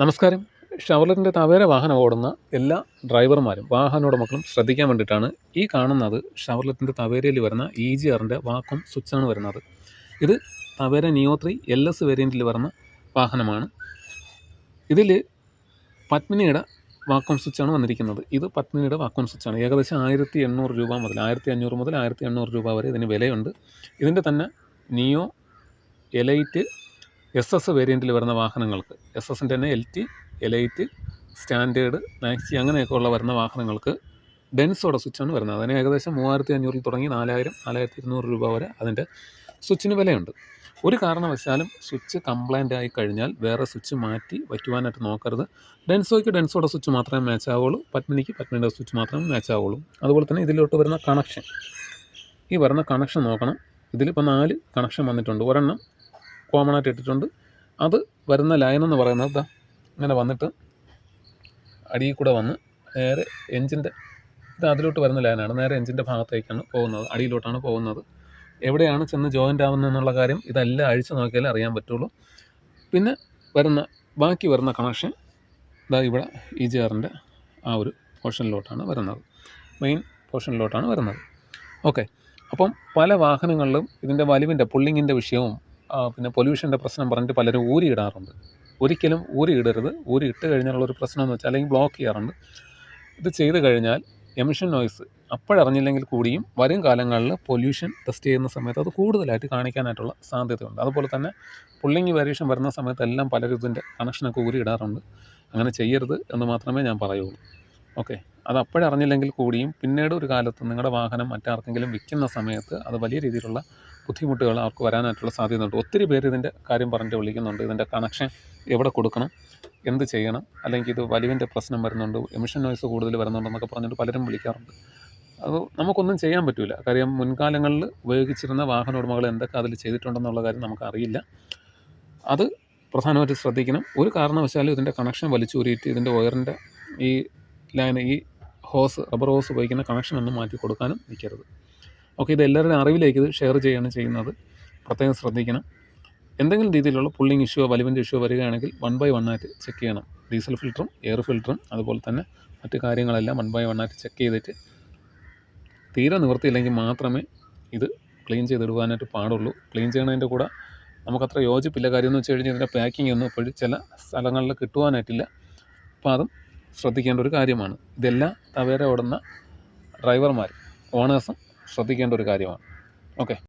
നമസ്കാരം. ഷവർലറ്റിന്റെ തവേര വാഹനം ഓടുന്ന എല്ലാ ഡ്രൈവർമാരും വാഹന ഉടമകളും ശ്രദ്ധിക്കാൻ വേണ്ടിയിട്ടാണ് ഈ കാണുന്നത് ഷവർലറ്റിന്റെ തവേരയിൽ വരുന്ന ഇ ജി ആറിന്റെ വാക്വം സ്വിച്ചാണ് വരുന്നത്. ഇത് Tavera neo three L S വേരിയന്റിൽ വരുന്ന വാഹനമാണ്. ഇതിൽ പത്മിനിയുടെ വാക്വം സ്വിച്ചാണ് വന്നിരിക്കുന്നത്. ഇത് പത്മിനിയുടെ വാക്വം സ്വിച്ചാണ്. ഏകദേശം ആയിരത്തി എണ്ണൂറ് രൂപ മുതൽ ആയിരത്തി അഞ്ഞൂറ് മുതൽ ആയിരത്തി എണ്ണൂറ് രൂപ വരെ ഇതിന് വിലയുണ്ട്. ഇതിന്റെ തന്നെ നിയോ എലൈറ്റ് എസ് എസ് വേരിയന്റിൽ വരുന്ന വാഹനങ്ങൾക്ക് എസ് എസിന്റെ തന്നെ L T elite standard maxi അങ്ങനെയൊക്കെ ഉള്ള വരുന്ന വാഹനങ്ങൾക്ക് ഡെൻസോടെ സ്വിച്ചാണ് വരുന്നത്. അതിന് ഏകദേശം മൂവായിരത്തി അഞ്ഞൂറിൽ തുടങ്ങി നാലായിരം നാലായിരത്തി ഇരുന്നൂറ് രൂപ വരെ അതിന്റെ സ്വിച്ചിന് വിലയുണ്ട്. ഒരു കാരണവശാലും സ്വിച്ച് കംപ്ലൈന്റ് ആയി കഴിഞ്ഞാൽ വേറെ സ്വിച്ച് മാറ്റി വയ്ക്കുവാനായിട്ട് നോക്കരുത്. ഡെൻസോയ്ക്ക് ഡെൻസോയുടെ സ്വിച്ച് മാത്രമേ മാച്ച് ആവുള്ളൂ. പത്മിനിക്ക് പത്മിനിയുടെ സ്വിച്ച് മാത്രമേ മാച്ച് ആവുള്ളൂ. അതുപോലെ തന്നെ ഇതിലോട്ട് വരുന്ന കണക്ഷൻ ഈ വരുന്ന കണക്ഷൻ നോക്കണം. ഇതിലിപ്പോൾ നാല് കണക്ഷൻ വന്നിട്ടുണ്ട്. ഒരെണ്ണം കോമൺ ആയിട്ട് ഇട്ടിട്ടുണ്ട്. അത് വരുന്ന ലൈൻ എന്ന് പറയുന്നത് ഇങ്ങനെ വന്നിട്ട് അടിയിൽ കൂടെ വന്ന് നേരെ എഞ്ചിന്റെ ഇത് അതിലോട്ട് വരുന്ന ലൈനാണ് നേരെ എഞ്ചിന്റെ ഭാഗത്തേക്കാണ് പോകുന്നത്. അടിയിലോട്ടാണ് പോകുന്നത്. എവിടെയാണ് ചെന്ന് ജോയിന്റ് ആവുന്നത് എന്നുള്ള കാര്യം ഇതെല്ലാം അഴിച്ചു നോക്കിയാലേ അറിയാൻ പറ്റുള്ളൂ. പിന്നെ വരുന്ന ബാക്കി വരുന്ന കണക്ഷൻ ഇതാ ഇവിടെ ഇ ജി ആറിന്റെ ആ ഒരു പോർഷനിലോട്ടാണ് വരുന്നത്. മെയിൻ പോർഷനിലോട്ടാണ് വരുന്നത്. ഓക്കെ അപ്പം പല വാഹനങ്ങളിലും ഇതിന്റെ വലിവിന്റെ പുള്ളിങ്ങിന്റെ വിഷയവും പിന്നെ പൊല്യൂഷന്റെ പ്രശ്നം പറഞ്ഞിട്ട് പലരും ഊരി ഇടാറുണ്ട് ഒരിക്കലും ഊരി ഇടരുത് ഊരി ഇട്ട് കഴിഞ്ഞാലുള്ളൊരു പ്രശ്നം എന്ന് വെച്ചാൽ അല്ലെങ്കിൽ ബ്ലോക്ക് ചെയ്യാറുണ്ട്. ഇത് ചെയ്ത് കഴിഞ്ഞാൽ എമിഷൻ നോയ്സ് അപ്പോഴറിഞ്ഞില്ലെങ്കിൽ കൂടിയും വരും കാലങ്ങളിൽ പൊല്യൂഷൻ ടെസ്റ്റ് ചെയ്യുന്ന സമയത്ത് അത് കൂടുതലായിട്ട് കാണിക്കാനായിട്ടുള്ള സാധ്യതയുണ്ട്. അതുപോലെ തന്നെ പുള്ളിങ് വേരിയേഷൻ വരുന്ന സമയത്തെല്ലാം പലരും ഇതിന്റെ കണക്ഷനൊക്കെ ഊരി ഇടാറുണ്ട് അങ്ങനെ ചെയ്യരുത് എന്ന് മാത്രമേ ഞാൻ പറയുള്ളൂ. ഓക്കെ അത് അപ്പോഴറിഞ്ഞില്ലെങ്കിൽ കൂടിയും പിന്നീട് ഒരു കാലത്ത് നിങ്ങളുടെ വാഹനം മറ്റാർക്കെങ്കിലും വിൽക്കുന്ന സമയത്ത് അത് വലിയ രീതിയിലുള്ള ബുദ്ധിമുട്ടുകൾ അവർക്ക് വരാനായിട്ടുള്ള സാധ്യതയുണ്ട്. ഒത്തിരി പേര് ഇതിന്റെ കാര്യം പറഞ്ഞിട്ട് വിളിക്കുന്നുണ്ട്. ഇതിന്റെ കണക്ഷൻ എവിടെ കൊടുക്കണം എന്ത് ചെയ്യണം അല്ലെങ്കിൽ ഇത് വലിവിന്റെ പ്രശ്നം വരുന്നുണ്ട് എമിഷൻ നോയ്സ് കൂടുതൽ വരുന്നുണ്ടെന്നൊക്കെ പറഞ്ഞിട്ട് പലരും വിളിക്കാറുണ്ട്. അത് നമുക്കൊന്നും ചെയ്യാൻ പറ്റില്ല കാര്യം മുൻകാലങ്ങളിൽ ഉപയോഗിച്ചിരുന്ന വാഹന ഉടമകൾ എന്തൊക്കെ അതിൽ ചെയ്തിട്ടുണ്ടെന്നുള്ള കാര്യം നമുക്കറിയില്ല. അത് പ്രധാനമായിട്ട് ശ്രദ്ധിക്കണം. ഒരു കാരണവശാലും ഇതിന്റെ കണക്ഷൻ വലിച്ചൂരിയിട്ട് ഇതിന്റെ വയറിന്റെ ഈ ലൈൻ ഈ ഹോസ് റബ്ബർ ഹോസ് ഉപയോഗിക്കുന്ന കണക്ഷൻ ഒന്നും മാറ്റി കൊടുക്കാനും നിൽക്കരുത്. ഓക്കെ ഇത് എല്ലാവരുടെയും അറിവിലേക്ക് ഇത് ഷെയർ ചെയ്യുകയാണ് ചെയ്യുന്നത്. പ്രത്യേകം ശ്രദ്ധിക്കണം. എന്തെങ്കിലും രീതിയിലുള്ള പുള്ളിങ് ഇഷ്യൂ വലിവിന്റെ ഇഷ്യൂ വരികയാണെങ്കിൽ വൺ ബൈ വൺ ആയിട്ട് ചെക്ക് ചെയ്യണം. ഡീസൽ ഫിൽറ്ററും എയർ ഫിൽറ്ററും അതുപോലെ തന്നെ മറ്റു കാര്യങ്ങളെല്ലാം വൺ ബൈ വൺ ആയിട്ട് ചെക്ക് ചെയ്തിട്ട് തീരെ നിവൃത്തിയില്ലെങ്കിൽ മാത്രമേ ഇത് ക്ലീൻ ചെയ്തിടുവാനായിട്ട് പാടുള്ളൂ. ക്ലീൻ ചെയ്യണതിന്റെ കൂടെ നമുക്കത്ര യോജിപ്പില്ല. കാര്യമെന്ന് വെച്ച് കഴിഞ്ഞാൽ ഇതിന്റെ പാക്കിംഗ് ഒന്നും ഇപ്പോഴും ചില സ്ഥലങ്ങളിൽ കിട്ടുവാനായിട്ടില്ല. അപ്പോൾ അതും ശ്രദ്ധിക്കേണ്ട ഒരു കാര്യമാണ്. ഇതെല്ലാം തവേര ഓടുന്ന ഡ്രൈവർമാർ ഓണേഴ്സും ശ്രദ്ധിക്കേണ്ട ഒരു കാര്യമാണ്. ഓക്കെ